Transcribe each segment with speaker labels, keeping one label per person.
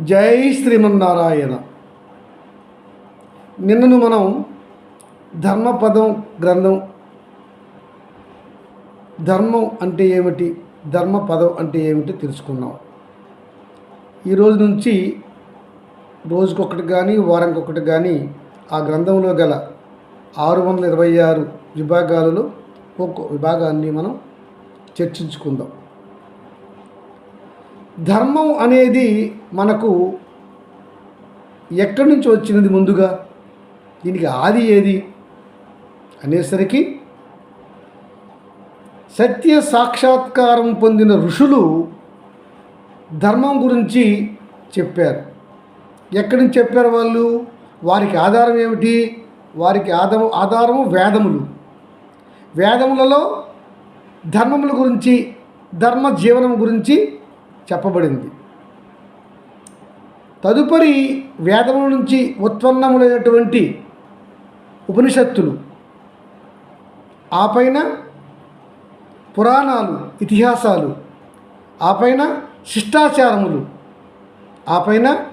Speaker 1: జై శ్రీమన్నారాయణ. నిన్నను మనం ధర్మపదం గ్రంథం ధర్మం అంటే ఏమిటి ధర్మపదం అంటే ఏమిటి తెలుసుకున్నాం. ఈరోజు నుంచి రోజుకొకటి కానీ వారంకొకటి కానీ ఆ గ్రంథంలో గల ఆరు వందల ఇరవై ఆరు విభాగాలలో ఒక్కో విభాగాన్ని మనం చర్చించుకుందాం. ధర్మం అనేది మనకు ఎక్కడి నుంచి వచ్చినది ముందుగా? దీనికి ఆది ఏది? అనేసరికి సత్య సాక్షాత్కారం పొందిన ఋషులు ధర్మం గురించి చెప్పారు. ఎక్కడి నుంచి చెప్పారు వాళ్ళు? వారికి ఆధారం ఏమిటి? వారికి ఆధారం ఆధారము వేదములు. వేదములలో ధర్మముల గురించి ధర్మ జీవనం గురించి చెప్పబడింది. తదుపరి వేదముల నుంచి ఉత్పన్నములైనటువంటి ఉపనిషత్తులు ఆపైన పురాణాలు ఇతిహాసాలు ఆపైన శిష్టాచారములు ఆపైన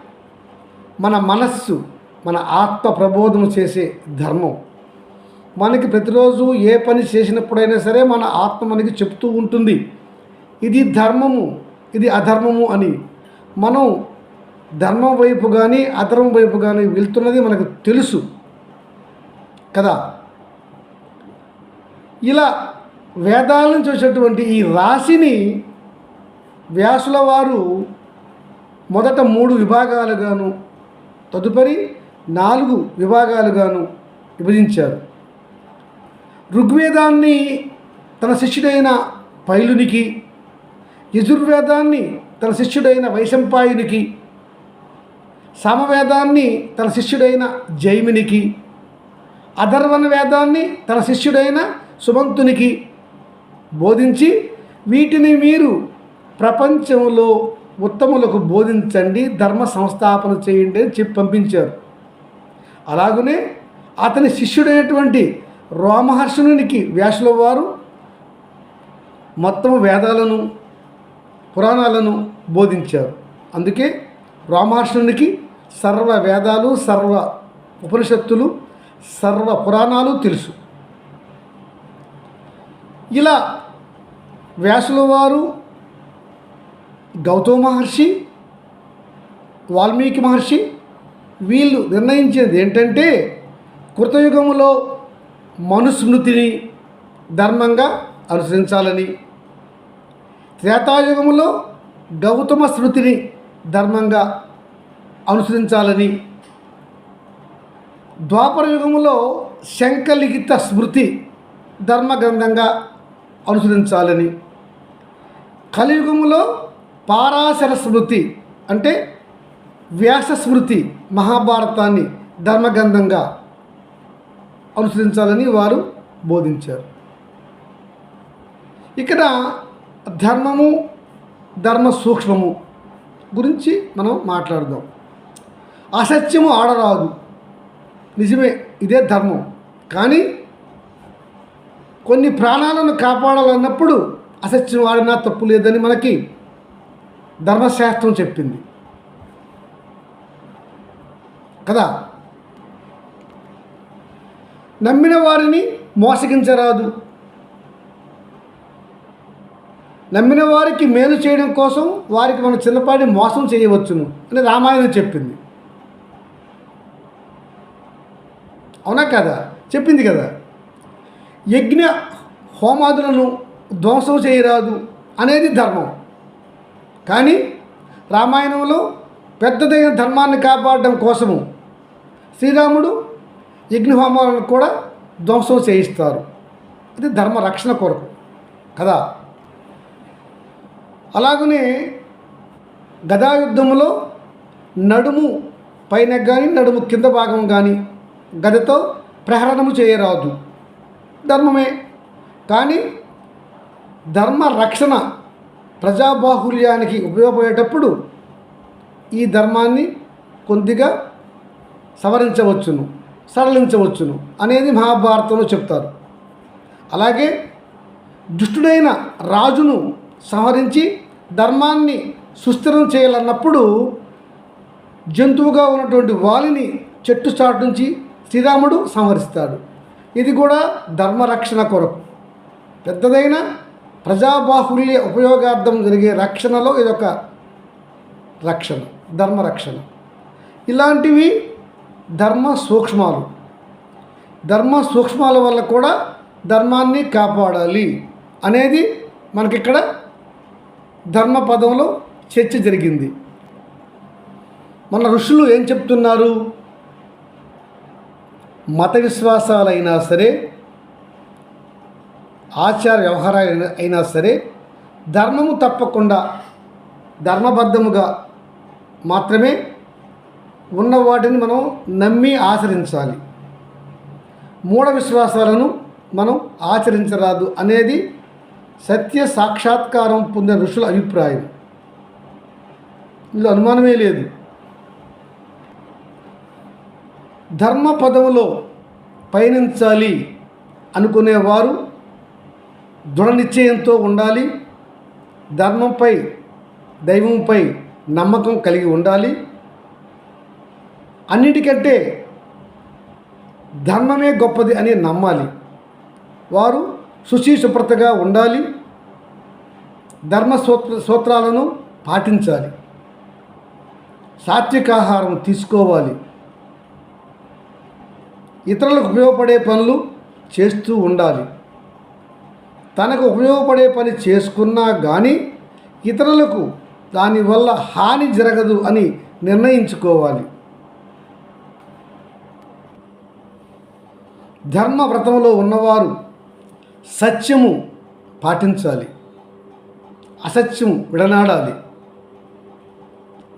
Speaker 1: మన మనస్సు మన ఆత్మ ప్రబోధము చేసే ధర్మం. మనకి ప్రతిరోజు ఏ పని చేసినప్పుడైనా సరే మన ఆత్మ మనకి చెప్తూ ఉంటుంది. ఇది ధర్మము. ఇది అధర్మము అని. మనం ధర్మం వైపు కానీ అధర్మం వైపు కానీ వెళ్తున్నది మనకు తెలుసు. కదా? ఇలా వేదాల నుంచి వచ్చేటువంటి ఈ రాశిని వ్యాసుల వారు మొదట మూడు విభాగాలుగాను తదుపరి నాలుగు విభాగాలుగాను విభజించారు. ఋగ్వేదాన్ని తన శిష్యుడైన పైలునికి యజుర్వేదాన్ని తన శిష్యుడైన వైశంపాయునికి సామవేదాన్ని తన శిష్యుడైన జైమినికి అధర్వణ వేదాన్ని తన శిష్యుడైన సుమంతునికి బోధించి వీటిని మీరు ప్రపంచంలో ఉత్తములకు బోధించండి ధర్మ సంస్థాపన చేయండి అని చెప్పి పంపించారు. అలాగనే అతని శిష్యుడైనటువంటి రోమహర్షునికి వ్యాసుల వారు మొత్తం వేదాలను పురాణాలను బోధించారు. అందుకే రామహర్షణునికి సర్వ వేదాలు సర్వ ఉపనిషత్తులు సర్వ పురాణాలు తెలుసు. ఇలా వ్యాసుల వారు గౌతమ మహర్షి వాల్మీకి మహర్షి వీళ్ళు నిర్ణయించేది ఏంటంటే కృతయుగంలో మనుస్మృతిని ధర్మంగా అనుసరించాలని త్రేతాయుగములో గౌతమ స్మృతిని ధర్మంగా అనుసరించాలని. ద్వాపర యుగములో శంఖలిఖిత స్మృతి ధర్మగ్రంథంగా అనుసరించాలని. కలియుగములో పారాశర స్మృతి అంటే వ్యాస స్మృతి మహాభారతాన్ని ధర్మగ్రంథంగా అనుసరించాలని వారు బోధించారు. ఇక్కడ ధర్మము ధర్మ సూక్ష్మము గురించి మనం మాట్లాడదాం. అసత్యము ఆడరాదు. నిజమే ఇదే ధర్మం. కానీ కొన్ని ప్రాణాలను కాపాడాలన్నప్పుడు అసత్యం ఆడినా తప్పు లేదని మనకి ధర్మశాస్త్రం చెప్పింది. కదా? నమ్మిన వారిని మోసగించరాదు. నమ్మిన వారికి మేలు చేయడం కోసం వారికి మనం చిన్నపాటి మోసం చేయవచ్చును అని రామాయణం చెప్పింది. అవునా కదా? చెప్పింది కదా. యజ్ఞ హోమాదులను ధ్వంసం చేయరాదు అనేది ధర్మం. కానీ రామాయణంలో పెద్దదైన ధర్మాన్ని కాపాడడం కోసము శ్రీరాముడు యజ్ఞహోమాలను కూడా ధ్వంసం చేయిస్తారు. ఇది ధర్మ రక్షణ కొరకు. కదా? అలాగనే గదాయుద్ధములో నడుము పైన కానీ నడుము కింద భాగం కానీ గదతో ప్రహరణము చేయరాదు. ధర్మమే. కానీ ధర్మ రక్షణ ప్రజాబాహుల్యానికి ఉపయోగపడేటప్పుడు ఈ ధర్మాన్ని కొద్దిగా సవరించవచ్చును సరళించవచ్చును అనేది మహాభారతంలో చెప్తారు. అలాగే దుష్టుడైన రాజును సంహరించి ధర్మాన్ని సుస్థిరం చేయాలన్నప్పుడు జంతువుగా ఉన్నటువంటి వాలిని చెట్టు చాటు నుంచి శ్రీరాముడు సంహరిస్తాడు. ఇది కూడా ధర్మరక్షణ కొరకు. పెద్దదైన ప్రజాబాహుల్య ఉపయోగార్థం జరిగే రక్షణలో ఇదొక రక్షణ ధర్మరక్షణ. ఇలాంటివి ధర్మ సూక్ష్మాలు. ధర్మ సూక్ష్మాల వల్ల కూడా ధర్మాన్ని కాపాడాలి అనేది మనకిక్కడ ధర్మ పదంలో చర్చ జరిగింది. మన ఋషులు ఏం చెప్తున్నారు? మత విశ్వాసాలైనా సరే ఆచార వ్యవహారాలు అయినా సరే ధర్మము తప్పకుండా ధర్మబద్ధముగా మాత్రమే ఉన్న వాటిని మనం నమ్మి ఆచరించాలి. మూఢ విశ్వాసాలను మనం ఆచరించరాదు అనేది సత్య సాక్షాత్కారం పొందిన ఋషుల అభిప్రాయం. ఇందులో అనుమానమే లేదు. ధర్మ పదములో పయనించాలి అనుకునేవారు దృఢ నిశ్చయంతో ఉండాలి ధర్మంపై దైవంపై నమ్మకం కలిగి ఉండాలి. అన్నిటికంటే ధర్మమే గొప్పది అని నమ్మాలి. వారు శుచి శుభ్రతగా ఉండాలి. ధర్మ సూత్ర సూత్రాలను పాటించాలి. సాత్వికాహారం తీసుకోవాలి. ఇతరులకు ఉపయోగపడే పనులు చేస్తూ ఉండాలి. తనకు ఉపయోగపడే పని చేసుకున్నా కానీ ఇతరులకు దానివల్ల హాని జరగదు అని నిర్ణయించుకోవాలి. ధర్మ వ్రతంలో ఉన్నవారు సత్యము పాటించాలి. అసత్యం విడనాడాలి.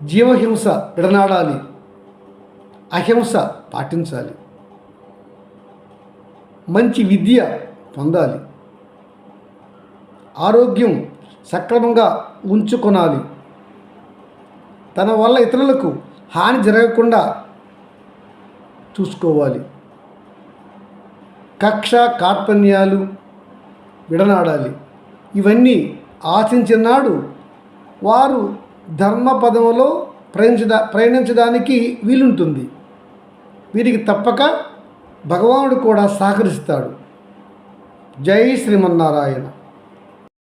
Speaker 1: జీవహింస విడనాడాలి. అహింస పాటించాలి. మంచి విద్య పొందాలి. ఆరోగ్యం సక్రమంగా ఉంచుకొనాలి. తన వల్ల ఇతరులకు హాని జరగకుండా చూసుకోవాలి. కక్ష కార్పణ్యాలు విడనాడాలి. ఇవన్నీ ఆశించిన నాడు వారు ధర్మపదంలో ప్రయాణించడా ప్రయాణించడానికి వీలుంటుంది. వీరికి తప్పక భగవానుడు కూడా సహకరిస్తాడు. జై శ్రీమన్నారాయణ.